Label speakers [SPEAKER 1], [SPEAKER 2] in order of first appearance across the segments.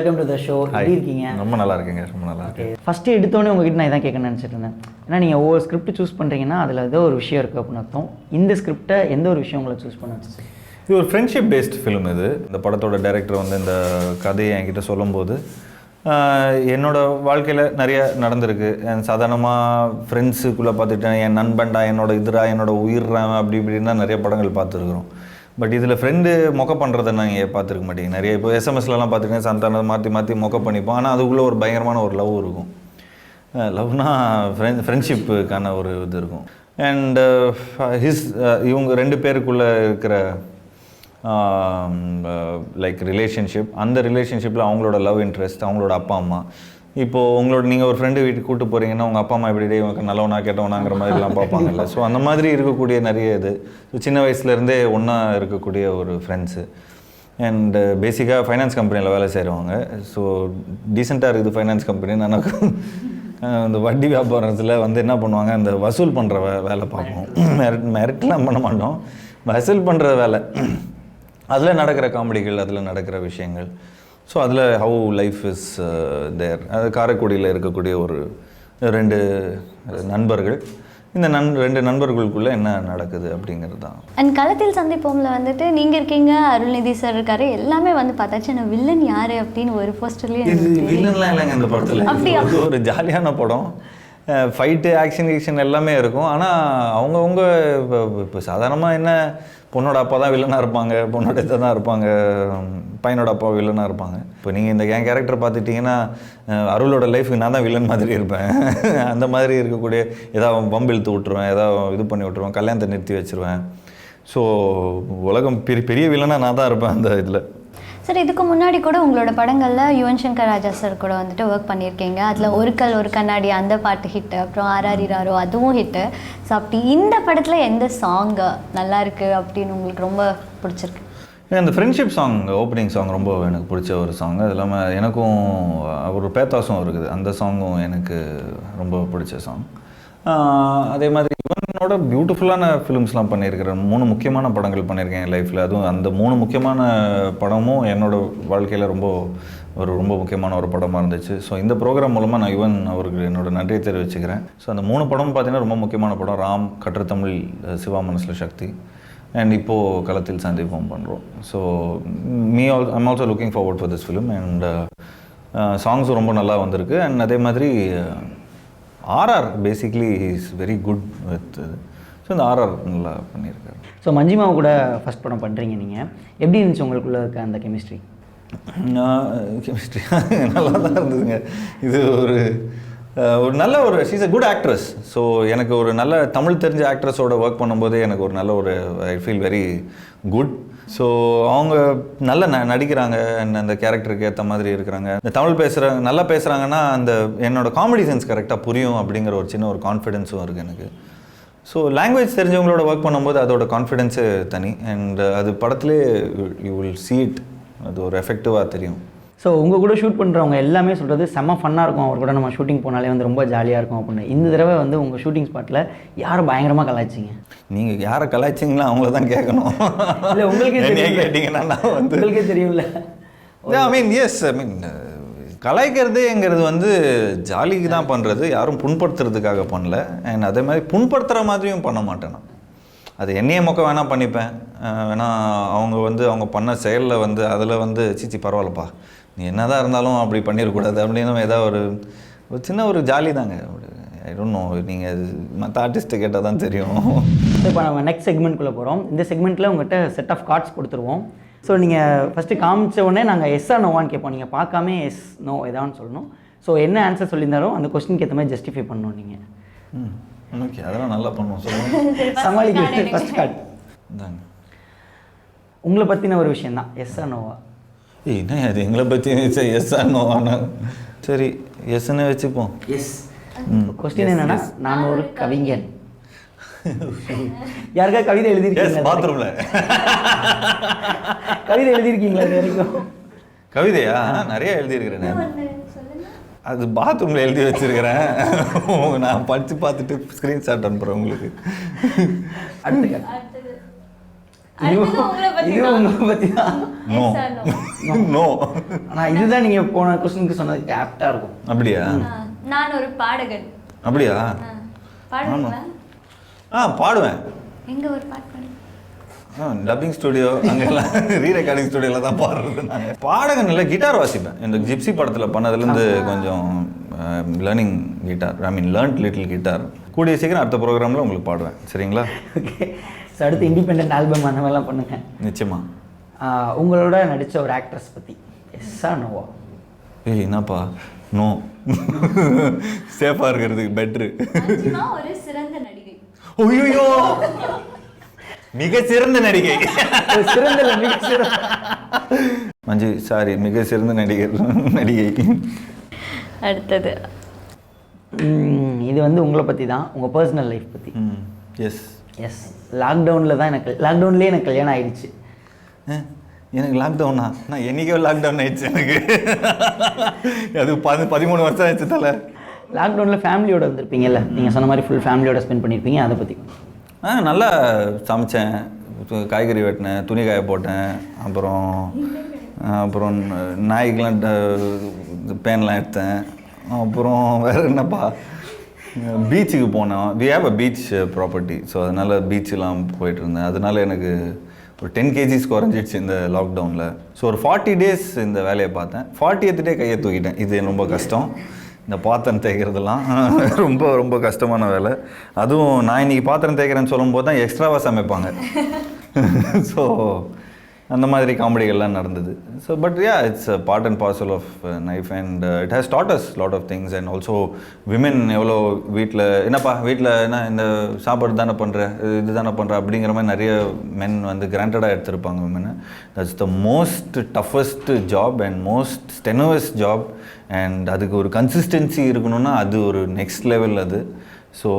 [SPEAKER 1] Welcome to the show எப்படி இருக்கீங்க?
[SPEAKER 2] ரொம்ப நல்லா இருக்கீங்க ரொம்ப நல்லா இருக்கேன்.
[SPEAKER 1] ஃபஸ்ட்டு எடுத்தோடனே உங்ககிட்ட நான் இதான் கேட்கணும்னு நினச்சிட்டு இருந்தேன். ஏன்னா நீங்கள் ஒவ்வொரு ஸ்கிரிப்ட் சூஸ் பண்ணுறீங்கன்னா அதில் ஏதோ ஒரு விஷயம் இருக்குது அப்படின்னு அர்த்தம். இந்த ஸ்கிரிப்டை எந்த ஒரு விஷயம் உங்களை சூஸ் பண்ண வச்சுச்சு
[SPEAKER 2] இது ஒரு ஃப்ரெண்ட்ஷிப் பேஸ்ட் ஃபிலிம் இது. இந்த படத்தோட டைரக்டர் வந்து இந்த கதையை என்கிட்ட சொல்லும்போது என்னோட வாழ்க்கையில் நிறைய நடந்திருக்கு. சாதாரணமாக ஃப்ரெண்ட்ஸுக்குள்ளே பார்த்துட்டேன். என் நண்பன்டா என்னோட இதுரா என்னோட உயிர்றா அப்படி இப்படின்னு தான் நிறைய படங்கள் பார்த்துருக்குறோம். பட் இதில் ஃப்ரெண்டு மொக்க பண்ணுறதை நீங்கள் பார்த்துருக்க மாட்டீங்க. நிறைய இப்போ எஸ்எம்எஸ்லலாம் பார்த்துருக்கேன் சந்தானம் மாற்றி மாற்றி மொக்க பண்ணிப்போம். ஆனால் அதுக்குள்ளே ஒரு பயங்கரமான ஒரு லவ் இருக்கும். லவ்னா ஃப்ரெண்ட் ஃப்ரெண்ட்ஷிப்புக்கான ஒரு இது இருக்கும். அண்டு ஹிஸ் uh, uh, இவங்க ரெண்டு பேருக்குள்ளே இருக்கிற லைக் ரிலேஷன்ஷிப் uh, அந்த ரிலேஷன்ஷிப்பில் அவங்களோட லவ் இன்ட்ரெஸ்ட் அவங்களோட அப்பா அம்மா இப்போது உங்களோட நீங்கள் ஒரு ஃப்ரெண்டு வீட்டுக்கு கூட்டு போகிறீங்கன்னா உங்கள் அப்பா அம்மா எப்படி டேய் இவனுக்கு நல்லவனா கெட்டவனாங்கிற மாதிரிலாம் பார்ப்பாங்கல்ல. ஸோ அந்த மாதிரி இருக்கக்கூடிய நிறைய இது. ஸோ சின்ன வயசுலேருந்தே ஒன்றா இருக்கக்கூடிய ஒரு ஃப்ரெண்ட்ஸு அண்டு பேசிக்காக ஃபைனான்ஸ் கம்பெனியில் வேலை செய்கிறவங்க ஸோ டீசெண்டாக இருக்குது ஃபைனான்ஸ் கம்பெனி எனக்கு இந்த வட்டி வியாபாரத்தில் வந்து என்ன பண்ணுவாங்க அந்த வசூல் பண்ணுற வே வேலை பார்ப்போம். மெரிட் மெரிட்லாம் பண்ண மாட்டோம். வசூல் பண்ணுற வேலை. அதில் நடக்கிற காமெடிகள் அதில் நடக்கிற விஷயங்கள். ஸோ அதில் ஹவு லைஃப் இஸ் தேர் அது காரைக்குடியில் இருக்கக்கூடிய ஒரு ரெண்டு நண்பர்கள். இந்த நண் ரெண்டு நண்பர்களுக்குள்ளே என்ன நடக்குது அப்படிங்கிறது தான்.
[SPEAKER 3] அண்ட் களத்தில் சந்திப்போம்ல வந்துட்டு நீங்க இருக்கீங்க அருள்நிதி சார் இருக்காரு எல்லாமே வந்து பார்த்தாச்சு. நான் வில்லன் யாரு அப்படின்னு ஒரு போஸ்டர்லயும்
[SPEAKER 2] இது வில்லன்லாம் இல்லைங்க இந்த படத்தில்.
[SPEAKER 3] அப்படியா?
[SPEAKER 2] ஒரு ஜாலியான படம். ஃபைட்டு ஆக்ஷன் கீக்ஷன் எல்லாமே இருக்கும். ஆனால் அவங்கவுங்க இப்போ இப்போ சாதாரணமாக என்ன பொண்ணோட அப்பா தான் வில்லனாக இருப்பாங்க பொண்ணோட இதை தான் இருப்பாங்க பையனோட அப்பா வில்லனாக இருப்பாங்க. இப்போ நீங்கள் இந்த என் கேரக்டர் பார்த்துட்டிங்கன்னா அருளோட லைஃபுக்கு நான் தான் வில்லன் மாதிரி இருப்பேன். அந்த மாதிரி இருக்கக்கூடிய ஏதாவது பம்பு இழுத்து விட்ருவேன் ஏதாவது இது பண்ணி விட்ருவேன் கல்யாணத்தை நிறுத்தி வச்சுருவேன். ஸோ உலகம் பெரிய பெரிய வில்லனாக நான் தான் இருப்பேன் அந்த இதில்.
[SPEAKER 3] சார் இதுக்கு முன்னாடி கூட உங்களோட படங்களில் யுவன் சங்கர் ராஜா சார் கூட வந்துட்டு ஒர்க் பண்ணியிருக்கீங்க. அதில் ஒரு கல் ஒரு கண்ணாடி அந்த பாட்டு ஹிட்டு அப்புறம் ஆர்ஆர் ராரோ அதுவும் ஹிட்டு ஸோ அப்படி இந்த படத்தில் எந்த சாங் நல்லா இருக்குது அப்படின்னு உங்களுக்கு ரொம்ப பிடிச்சிருக்கு?
[SPEAKER 2] அந்த ஃப்ரெண்ட்ஷிப் சாங் ஓப்பனிங் சாங் ரொம்ப எனக்கு பிடிச்ச ஒரு சாங் அது இல்லாமல் எனக்கும் ஒரு பேத்தாசும் இருக்குது. அந்த சாங்கும் எனக்கு ரொம்ப பிடிச்ச சாங் அதே மாதிரி இவனோட பியூட்டிஃபுல்லான ஃபிலிம்ஸ்லாம் பண்ணியிருக்கிறேன். மூணு முக்கியமான படங்கள் பண்ணியிருக்கேன் என் லைஃப்பில் அதுவும் அந்த மூணு முக்கியமான படமும் என்னோட வாழ்க்கையில் ரொம்ப ஒரு ரொம்ப முக்கியமான ஒரு படமாக இருந்துச்சு. ஸோ இந்த ப்ரோக்ராம் மூலமாக நான் யுவன் அவருக்கு என்னோட நன்றியை தெரிவிச்சுக்கிறேன். ஸோ அந்த மூணு படமும் பார்த்தீங்கன்னா ரொம்ப முக்கியமான படம். ராம் கற்றுத்தமிழ் சிவா மனசில் சக்தி. அண்ட் இப்போது களத்தில் சந்திப்போம் பண்ணுறோம் so me all I'm also looking forward for this film and சாங்ஸும் ரொம்ப நல்லா வந்திருக்கு. அண்ட் அதே மாதிரி RR basically is very good with so இந்த ஆர்ஆர் நல்லா பண்ணியிருக்காரு.
[SPEAKER 1] ஸோ மஞ்சிமாவை கூட ஃபஸ்ட் படம் பண்ணுறீங்க நீங்கள் எப்படி இருந்துச்சு உங்களுக்குள்ள இருக்க அந்த கெமிஸ்ட்ரி
[SPEAKER 2] கெமிஸ்ட்ரி நல்லா தான் இருந்ததுங்க. இது ஒரு ஒரு நல்ல ஒரு she's a good actress so எனக்கு ஒரு நல்ல தமிழ் தெரிஞ்ச ஆக்ட்ரஸோட ஒர்க் பண்ணும்போதே எனக்கு ஒரு நல்ல ஒரு I feel very good so அவங்க நல்ல ந நடிக்கிறாங்க அந்த கேரக்டருக்கு ஏற்ற மாதிரி இருக்கிறாங்க. இந்த தமிழ் பேசுகிற நல்லா பேசுகிறாங்கன்னா அந்த என்னோட காமெடி சென்ஸ் கரெக்டாக புரியும் அப்படிங்கிற ஒரு சின்ன ஒரு கான்ஃபிடென்ஸும் இருக்குது எனக்கு. ஸோ லாங்குவேஜ் தெரிஞ்சவங்களோட ஒர்க் பண்ணும்போது அதோட கான்ஃபிடென்ஸு தனி. அண்ட் அது படத்துலேயே யூ வில் சீட் அது ஒரு எஃபெக்டிவாக தெரியும்.
[SPEAKER 1] ஸோ உங்கள் கூட ஷூட் பண்ணுறவங்க எல்லாமே சொல்கிறது செம்ம ஃபன்னாக இருக்கும். அவர் கூட நம்ம ஷூட்டிங் போனாலே வந்து ரொம்ப ஜாலியாக இருக்கும் அப்படின்னு. இந்த தடவை வந்து உங்கள் ஷூட்டிங் ஸ்பாட்டில் யாரை பயங்கரமாக கலாய்ச்சிங்க?
[SPEAKER 2] நீங்கள் யாரை கலாய்ச்சிங்களோ அவங்கள தான் கேட்கணும்
[SPEAKER 1] இல்லை உங்களுக்கே தெரியும்
[SPEAKER 2] கேட்டிங்கன்னா நான் வந்து
[SPEAKER 1] உங்களுக்கே தெரியும்ல.
[SPEAKER 2] ஐ மீன் எஸ் ஐ மீன் கலாய்க்கிறதுங்கிறது வந்து ஜாலிக்கு தான் பண்ணுறது யாரும் புண்படுத்துறதுக்காக பண்ணல. அண்ட் அதே மாதிரி புண்படுத்துகிற மாதிரியும் பண்ண மாட்டேன் நான். அது என்னைய மொக்க வேணால் பண்ணிப்பேன். அஹ் வேணா அவங்க வந்து அவங்க பண்ண செயலில் வந்து அதில் வந்து சிச்சி பரவாயில்லப்பா. நீ என்னதான் இருந்தாலும் அப்படி பண்ணிடக்கூடாது அப்படின்னு ஏதாவது ஒரு ஒரு சின்ன ஒரு ஜாலி தாங்க ஐ டோன்ட் நோ நீங்கள் மற்ற ஆர்டிஸ்ட்டை கேட்டால் தான் தெரியும்.
[SPEAKER 1] இப்போ நம்ம நெக்ஸ்ட் செக்மெண்ட்குள்ளே போகிறோம் இந்த செக்மெண்ட்டில் உங்கள்கிட்ட செட் ஆஃப் கார்ட்ஸ் கொடுத்துருவோம். ஸோ நீங்கள் ஃபஸ்ட்டு காமிச்ச உடனே நாங்கள் எஸ்ஸா நோவான்னு கேட்போம். நீங்கள் பார்க்காம எஸ் நோ எதான்னு சொல்லணும். ஸோ என்ன ஆன்சர் சொல்லியிருந்தாரோ அந்த கொஸ்டினுக்கு ஏற்ற மாதிரி ஜஸ்டிஃபை பண்ணணும் நீங்கள்
[SPEAKER 2] ம் ஓகே அதெல்லாம் நல்லா பண்ணுவோம். சொல்லுங்கள்
[SPEAKER 1] சமாளிக்க ஃபஸ்ட் கார்டு
[SPEAKER 2] இந்தாங்க.
[SPEAKER 1] உங்களை பற்றின ஒரு விஷயம் தான் எஸ்ஸா நோவா
[SPEAKER 2] என்ன அது? எங்களை பற்றி எஸ் ஆனோவானா சரி எஸ்ன்னு வச்சுப்போம்.
[SPEAKER 1] எஸ் கொஸ்டின் என்னன்னா நான் ஒரு கவிஞன். யாருக்கா கவிதை
[SPEAKER 2] எஸ்
[SPEAKER 1] எழுதியிருக்கீங்களா?
[SPEAKER 2] பாத்ரூமில்
[SPEAKER 1] கவிதை எழுதியிருக்கீங்களா இது வரைக்கும்?
[SPEAKER 2] கவிதையா? நிறைய எழுதியிருக்கிறேன் அது பாத்ரூமில் எழுதி வச்சிருக்கிறேன். நான் படித்து பார்த்துட்டு ஸ்க்ரீன்ஷாட் அனுப்புகிறேன் உங்களுக்கு.
[SPEAKER 1] அடுத்த இதுதான் நீங்கள் போன கொஸ்டினுக்கு சொன்னதுக்கு ஆப்டாக இருக்கும்.
[SPEAKER 2] அப்படியா?
[SPEAKER 3] நான் ஒரு பாடகன்.
[SPEAKER 2] அப்படியா?
[SPEAKER 3] ஆ,
[SPEAKER 2] பாடுவேன்.
[SPEAKER 3] எங்க ஒரு பாட்டு பாடு
[SPEAKER 2] டப்பிங் ஸ்டுடியோ அங்கெல்லாம் ரீ ரெக்கார்டிங் ஸ்டுடியோவில் தான் பாடுறது நாங்கள் பாடகன் இல்லை கிட்டார் வாசிப்பேன். இந்த ஜிப்சி படத்தில் பண்ணதுலேருந்து கொஞ்சம் learning guitar I mean learned little guitar கூடிய சீக்கிரம் அடுத்த ப்ரோக்ராமில் உங்களுக்கு பாடுவேன். சரிங்களா?
[SPEAKER 1] ஓகே ஸோ அடுத்து இண்டிபெண்ட் ஆல்பம் அந்த மாதிரிலாம் பண்ணுங்க.
[SPEAKER 2] நிச்சயமா.
[SPEAKER 1] உங்களோட நடித்த ஒரு ஆக்ட்ரஸ் பற்றி எஸ்ஸா நோவா
[SPEAKER 2] ஏய் என்னப்பா? நோ சேஃபாக இருக்கிறதுக்கு பெட்ரு
[SPEAKER 3] ஒரு சிறந்த நடிகை.
[SPEAKER 2] ஐயோ மிக சிறந்த நடிகை.
[SPEAKER 1] சிறந்த மிக சிறந்த.
[SPEAKER 2] மஞ்சு சாரி மிக சிறந்த நடிகர் நடிகை.
[SPEAKER 3] அடுத்தது.
[SPEAKER 1] இது வந்து உங்களை பற்றி தான் உங்கள் பர்சனல் லைஃப் பற்றி
[SPEAKER 2] எஸ்
[SPEAKER 1] எஸ் லாக்டவுனில் தான் எனக்கு லாக்டவுன்லேயே எனக்கு கல்யாணம் ஆயிடுச்சு.
[SPEAKER 2] எனக்கு லாக்டவுனா நான் என்னைக்கோ லாக்டவுன் ஆயிடுச்சு எனக்கு. அது பதி பதிமூணு வருஷம் ஆயிடுச்சு தலை.
[SPEAKER 1] லாக்டவுனில் ஃபேமிலியோட வந்திருப்பீங்கல்ல. நீங்கள் சொன்ன மாதிரி ஃபுல் ஃபேமிலியோட ஸ்பெண்ட் பண்ணியிருப்பீங்க அதை பற்றி
[SPEAKER 2] ஆ நல்லா சமைச்சேன். காய்கறி வெட்டினேன் துணி காய போட்டேன் அப்புறம் அப்புறம் நாய்க்கெலாம் பேன்லாம் எடுத்தேன் அப்புறம் வேறு என்னப்பா? பீச்சுக்கு போனோம். We have a beach property so அதனால் பீச்செலாம் போயிட்டு இருந்தேன். எனக்கு ஒரு டென் கேஜிஸ் குறைஞ்சிடுச்சு இந்த லாக்டவுனில் ஸோ ஒரு ஃபார்ட்டி டேஸ் இந்த வேலையை பார்த்தேன். ஃபார்ட்டி டே கையை தூக்கிட்டேன். இது ரொம்ப கஷ்டம். இந்த பாத்திரம் தேய்க்கிறதுலாம் ரொம்ப ரொம்ப கஷ்டமான வேலை. அதுவும் நான் இன்னைக்கு பாத்திரம் தேய்க்கிறேன்னு சொல்லும்போது தான் எக்ஸ்ட்ராவாக சமைப்பாங்க. ஸோ அந்த மாதிரி காமெடிகள்லாம் நடந்தது. So but yeah it's part and parcel of life and it has taught us lot of things and also women எவ்வளோ வீட்டில் என்னப்பா வீட்டில் என்ன இந்த சாப்பாடு தானே பண்ணுற இது தானே பண்ணுற அப்படிங்கிற மாதிரி நிறைய மென் வந்து கிராண்டடாக எடுத்திருப்பாங்க women that's the most toughest job and most strenuous job and அதுக்கு ஒரு கன்சிஸ்டன்சி இருக்கணும்னா அது ஒரு நெக்ஸ்ட் லெவல் அது. ஸோ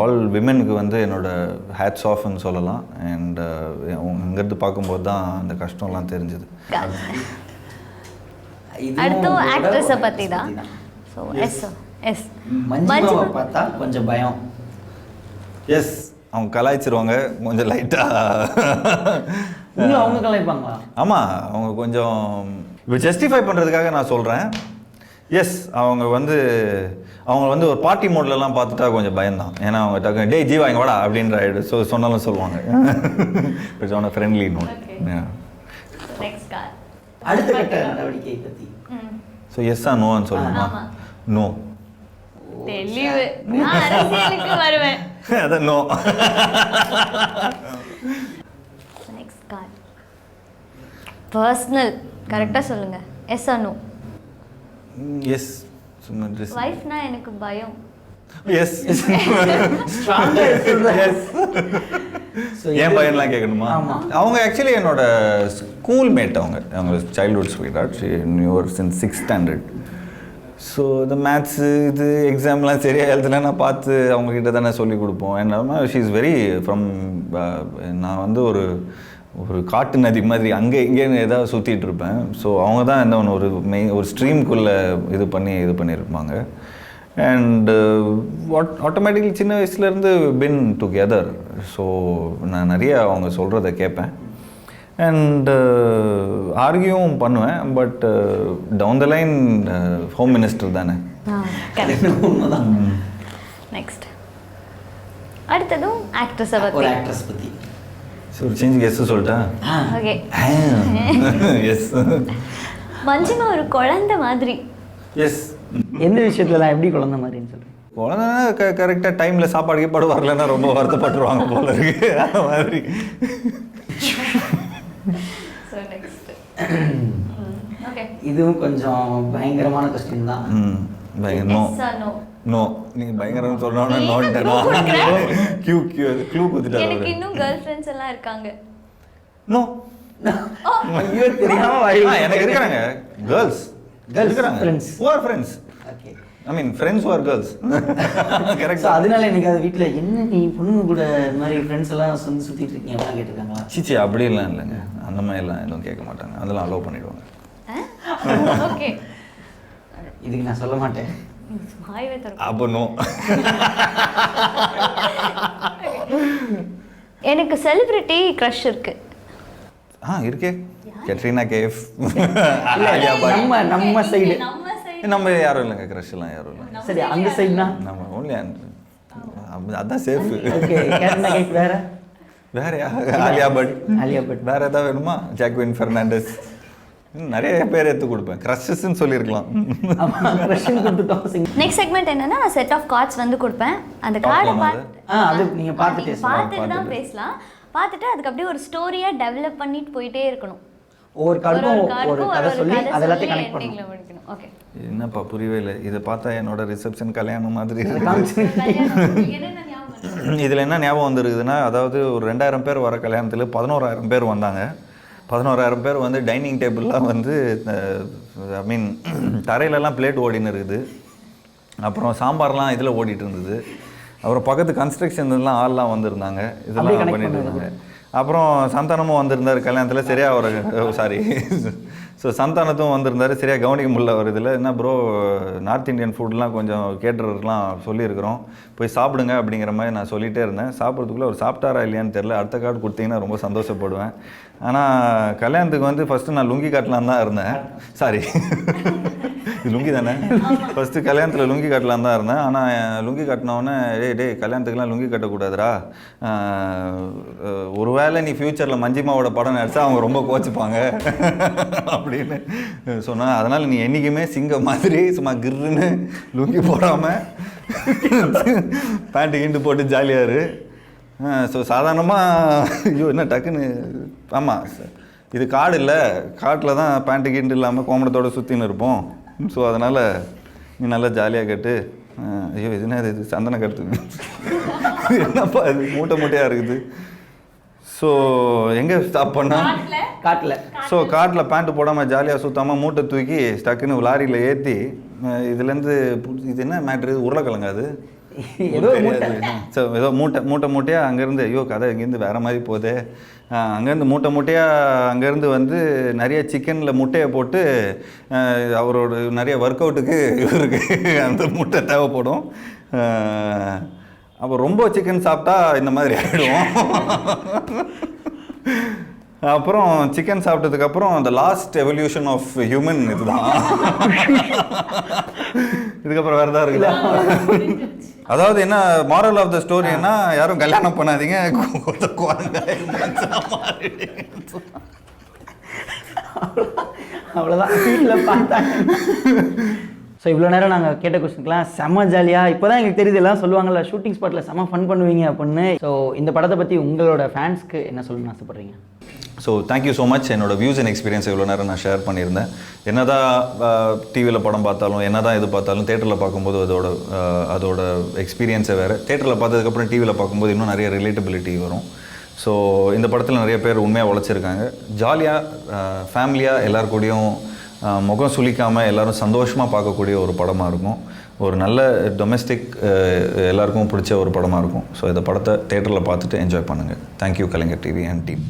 [SPEAKER 2] ஆல் விமெனுக்கு வந்து என்னோட ஹேட்ஸ் ஆஃப்னு சொல்லலாம். அண்ட் இங்கேருந்து பார்க்கும்போது தான் அந்த கஷ்டம்லாம் தெரிஞ்சுது.
[SPEAKER 3] அடுத்து ஆக்ட்ரஸை பற்றி தான் ஸோ எஸ் எஸ்
[SPEAKER 1] மஞ்சுமாவை பார்த்தா கொஞ்சம் பயம்.
[SPEAKER 2] எஸ் அவங்க கலாய்ச்சிருவாங்க. கொஞ்சம் லைட்டாக
[SPEAKER 1] அவங்க கலாய்ப்பாங்களா?
[SPEAKER 2] ஆமாம் அவங்க கொஞ்சம் இப்போ ஜஸ்டிஃபை பண்ணுறதுக்காக நான் சொல்கிறேன் எஸ் அவங்க வந்து அவங்க வந்து ஒரு பார்ட்டி மோட்லலாம் பார்த்துட்டா கொஞ்சம் பயம்தான். ஏன்னா அவங்க டக்கு டேய் ஜீவா இங்க வாடா அப்படின்ற ஸோ சொன்னாலும் சொல்லுவாங்க. இட்ஸ் ஆன் ஃப்ரெண்ட்லி நோட்
[SPEAKER 1] அடுத்த கட்ட நடவடிக்கை பற்றி
[SPEAKER 2] ஸோ எஸ்ஸா நோன்னு சொல்லணுமா. நோ
[SPEAKER 3] தெளிவு. வருவேன்.
[SPEAKER 2] அதான் நோ
[SPEAKER 3] பர்சனல் கரெக்டாக சொல்லுங்க. எஸ் ஆர் நோ
[SPEAKER 2] எஸ் சும்மா ட்ரெஸ்
[SPEAKER 3] ஒய்ஃப்னா எனக்கு பயம்.
[SPEAKER 2] எஸ் எஸ்
[SPEAKER 1] ஸோ
[SPEAKER 2] என் பையன்லாம் கேட்கணுமா. அவங்க ஆக்சுவலி என்னோட ஸ்கூல் மேட் அவங்க அவங்க childhood sweetheart knew her since six standard so இந்த மேத்ஸு இது எக்ஸாம்லாம் சரியாக எழுதல நான் பார்த்து அவங்கக்கிட்ட தானே சொல்லி கொடுப்போம். என்ன ஷீ இஸ் வெரி ஃப்ரம் நான் வந்து ஒரு ஒரு காட்டு நதி மாதிரி அங்கே இங்கேன்னு ஏதாவது சுற்றிட்டு இருப்பேன். ஸோ அவங்க தான் இந்த ஒன்று ஒரு மெயின் ஒரு ஸ்ட்ரீம்குள்ளே இது பண்ணி இது பண்ணியிருப்பாங்க. அண்ட் வாட் ஆட்டோமேட்டிக்கலி சின்ன வயசுலேருந்து பின் டுகெதர் ஸோ நான் நிறைய அவங்க சொல்கிறத கேட்பேன். அண்ட் ஆர்கியூவும் பண்ணுவேன் but down the line home minister தானே.
[SPEAKER 3] நெக்ஸ்ட் அடுத்ததும் ஆக்ட்ரஸை
[SPEAKER 1] ஒரு ஆக்ட்ரஸ் பற்றி
[SPEAKER 2] ஸோ ஒரு சேஞ்சுக்கு எஸ் சொல்லிட்டேன்
[SPEAKER 3] ஓகே
[SPEAKER 2] எஸ்
[SPEAKER 3] மஞ்சுமா ஒரு குழந்தை மாதிரி.
[SPEAKER 2] எஸ்
[SPEAKER 1] எந்த விஷயத்துலலாம் எப்படி குழந்த மாதிரின்னு சொல்லுங்க
[SPEAKER 2] குழந்தைனா க கரெக்டாக டைமில் சாப்பாடு கீப்பாடு வரலன்னா ரொம்ப வருத்தப்பட்டுருவாங்க போல இருக்கு. அந்த மாதிரி.
[SPEAKER 3] ஓகே
[SPEAKER 2] இதுவும் கொஞ்சம் பயங்கரமான கொஸ்டின் தான்.
[SPEAKER 1] நோ
[SPEAKER 3] ஆர் நோ நீங்க
[SPEAKER 1] நோன்ட்டேனா
[SPEAKER 3] clue கொடுக்குற.
[SPEAKER 1] க்யூ க்யூ க்ளூ
[SPEAKER 3] எனக்கு
[SPEAKER 1] கொடுத்துட்டாரு
[SPEAKER 3] இன்னும் கேர்ள் ஃப்ரெண்ட்ஸ் எல்லாம் இருக்காங்க.
[SPEAKER 1] நோ ஐயோ தெரியாம வாய்
[SPEAKER 2] ஆ, எனக்கு இருக்கிறாங்க. Girls who are friends?
[SPEAKER 1] Okay
[SPEAKER 2] I mean friends are girls correct
[SPEAKER 1] அதனால எனக்கு அது வீட்டில் என்ன நீ கூட இந்த மாதிரி ஃப்ரெண்ட்ஸ் எல்லாம் வந்து சுற்றிட்டு இருக்கீங்க? அப்படிலாம் கேட்டிருக்காங்களா?
[SPEAKER 2] சிச்சி அப்படிலாம் இல்லைங்க. அந்த மாதிரிலாம் எதுவும் கேட்க மாட்டாங்க. அதெல்லாம் அலோவ் பண்ணிடுவாங்க.
[SPEAKER 3] ஓகே
[SPEAKER 1] இதுக்கு நான் சொல்ல மாட்டேன்.
[SPEAKER 2] அப்போ நோ
[SPEAKER 3] எனக்கு செலிபிரிட்டி க்ரஷ் இருக்கு.
[SPEAKER 2] ஆ இருக்கே. கெட்ரினா கேஃப்.
[SPEAKER 1] இல்ல,
[SPEAKER 2] ஆலியா பட்
[SPEAKER 1] நம்ம நம்ம சைடு
[SPEAKER 2] நம்ம யாரும் இல்லைங்க க்ரஷ் எல்லாம் யாரும் இல்லை
[SPEAKER 1] சரி அந்த சைடுனா
[SPEAKER 2] நம்ம ஓன்லி அதான் சேஃப்
[SPEAKER 1] வேற
[SPEAKER 2] வேற? யா ஆலியா பட்.
[SPEAKER 1] ஆலியா பட்.
[SPEAKER 2] வேற ஏதாவது வேணுமா? ஜாக்வின் ஃபெர்னாண்டஸ். நிறைய பேர் எடுத்து கொடுப்பேன். க்ரஷஸ்ன்னு சொல்லியிருக்கலாம்.
[SPEAKER 3] நெக்ஸ்ட் செக்மெண்ட் என்னன்னா செட் ஆஃப் கார்ட்ஸ் வந்து கொடுப்பேன். அந்த கார்டை பார்த்து
[SPEAKER 1] ஆ அது நீங்க பார்த்துட்டு
[SPEAKER 3] பார்த்துட்டு தான் பேசலாம். பார்த்துட்டு அதுக்கு அப்படியே ஒரு ஸ்டோரியா டெவலப் பண்ணிட்டு போயிட்டே இருக்கணும்.
[SPEAKER 1] ஒவ்வொரு கார்டுக்கும் ஒரு கதை சொல்லி அது எல்லாத்தையும் கனெக்ட் பண்ணணும்.
[SPEAKER 3] ஓகே
[SPEAKER 2] என்னப்பா புரியவே இல்லை. இதை பார்த்தா என்னோட ரிசப்ஷன் கல்யாணம் மாதிரி இதில் என்ன ஞாபகம் வந்துருக்குதுன்னா அதாவது ஒரு ரெண்டாயிரம் பேர் வர கல்யாணத்தில் பதினோராயிரம் பேர் வந்தாங்க. பதினோராயிரம் பேர் வந்து டைனிங் டேபிள்லாம் வந்து ஐ மீன் தரையிலலாம் பிளேட் ஓடின்னு இருக்குது. அப்புறம் சாம்பார்லாம் இதில் ஓடிட்டு இருந்தது. அப்புறம் பக்கத்து கன்ஸ்ட்ரக்ஷன்லாம் ஆள்லாம் வந்திருந்தாங்க. இதெல்லாம் பண்ணிட்டு இருந்தாங்க. அப்புறம் சந்தானமும் வந்திருந்தார் கல்யாணத்தில் சரியாக அவர் சாரி ஸோ சந்தானத்தும் வந்திருந்தார் சரியாக கவனிக்க முடியல அவர் இதில். என்ன ப்ரோ நார்த் இந்தியன் ஃபுட்லாம் கொஞ்சம் கேட்டர்லாம் சொல்லியிருக்கிறோம். போய் சாப்பிடுங்க அப்படிங்கிற மாதிரி நான் சொல்லிகிட்டே இருந்தேன். சாப்பிட்றதுக்குள்ளே அவர் சாப்பிட்டாரா இல்லையான்னு தெரில அடுத்த கார்டு கொடுத்தீங்கன்னா ரொம்ப சந்தோஷப்படுவேன். ஆனால் கல்யாணத்துக்கு வந்து ஃபஸ்ட்டு நான் லுங்கி காட்டலான்னு தான் இருந்தேன். சாரி இது லுங்கி தானே? ஃபஸ்ட்டு கல்யாணத்தில் லுங்கி கட்டலாம் தான் இருந்தேன். ஆனால் லுங்கி கட்டினவுடனே டேய் டேய் கல்யாணத்துக்குலாம் லுங்கி கட்டக்கூடாதுடா. ஆஹ், ஒருவேளை நீ ஃப்யூச்சரில் மஞ்சிமாவோட படம் நடிச்சா அவங்க ரொம்ப கோச்சிப்பாங்க. அப்படின்னு சொன்னேன். அதனால் நீ என்றைக்குமே சிங்கம் மாதிரி சும்மா கிர்ருன்னு லுங்கி போடாமல் பேண்ட்டு கிண்டு போட்டு ஜாலியாக இரு. ஸோ சாதாரணமாக ஐயோ என்ன டக்குன்னு ஆமாம் இது காடு இல்லை. காட்டில் தான் பேண்ட்டு கிண்டு இல்லாமல் கோமணத்தோடு சுற்றின்னு இருப்போம். ஸோ அதனால் நீ நல்லா ஜாலியாக கட்டு ஐயோ இது என்ன இது? சந்தன கட்டு என்னப்பா இது? மூட்டை மூட்டையாக இருக்குது. ஸோ எங்கே ஸ்டாப் பண்ணா?
[SPEAKER 1] காட்டில்.
[SPEAKER 2] ஸோ காட்டில் பேண்ட் போடாமல் ஜாலியாக சுத்தாமல் மூட்டை தூக்கி டக்குன்னு லாரியில் ஏற்றி இதுலேருந்து இது என்ன மேட்ரு உருளைக்கிழங்கா அது.
[SPEAKER 1] ஏதோ மூட்டை.
[SPEAKER 2] ஸோ ஏதோ மூட்டை மூட்டை மூட்டையாக அங்கேருந்து ஐயோ கதை இங்கேருந்து வேறு மாதிரி போகுதே. அங்கேருந்து மூட்டை மூட்டையாக அங்கேருந்து வந்து நிறைய சிக்கனில் முட்டையை போட்டு அவரோட நிறைய ஒர்க் அவுட்டுக்கு இவருக்கு அந்த முட்டை தேவைப்படும். அப்போ ரொம்ப சிக்கன் சாப்பிட்டா இந்த மாதிரி ஆகிடும் அப்புறம் சிக்கன் சாப்பிட்டதுக்கப்புறம் அந்த லாஸ்ட் எவல்யூஷன் ஆஃப் ஹியூமன் இதுதான். இதுக்கப்புறம் வேறு ஏதாவது இருக்குல்ல அதாவது என்ன மாரல் ஆஃப் த ஸ்டோரின்னா யாரும் கல்யாணம் பண்ணாதீங்க.
[SPEAKER 1] அவ்வளோதான் வீட்டில் பார்த்தாங்க ஸோ இவ்வளோ நேரம் நாங்கள் கேட்ட கொஸ்டின்க்கெலாம் செம்ம ஜாலியாக இப்போ தான் எங்களுக்கு தெரியுது எல்லாம் சொல்லுவாங்கல்ல ஷூட்டிங் ஸ்பாட்டில் செம்ம ஃபன் பண்ணுவீங்க அப்படின்னு. ஸோ இந்த படத்தை பற்றி உங்களோட ஃபேன்ஸ்க்கு என்ன சொல்லணும்னு ஆசைப்பட்றீங்க?
[SPEAKER 2] So thank you so much என்னோட வியூஸ் அண்ட் எக்ஸ்பீரியன்ஸ் இவ்வளோ நேரம் நான் ஷேர் பண்ணியிருந்தேன். என்னதான் டிவியில் படம் பார்த்தாலும் என்னதான் இது பார்த்தாலும் தேட்டரில் பார்க்கும்போது அதோட அதோட எக்ஸ்பீரியன்ஸை வேறு. தேட்டரில் பார்த்ததுக்கப்புறம் டிவியில் பார்க்கும்போது இன்னும் நிறைய ரிலேட்டபிலிட்டி வரும். ஸோ இந்த படத்தில் நிறைய பேர் உண்மையாக உழைச்சிருக்காங்க. ஜாலியாக ஃபேமிலியாக எல்லார் முகம் சுளிக்காமல் எல்லோரும் சந்தோஷமாக பார்க்கக்கூடிய ஒரு படமாக இருக்கும். ஒரு நல்ல டொமெஸ்டிக் எல்லாருக்கும் பிடிச்ச ஒரு படமாக இருக்கும். ஸோ இந்த படத்தை தேட்டரில் பார்த்துட்டு என்ஜாய் பண்ணுங்கள் thank you Kalaignar TV and team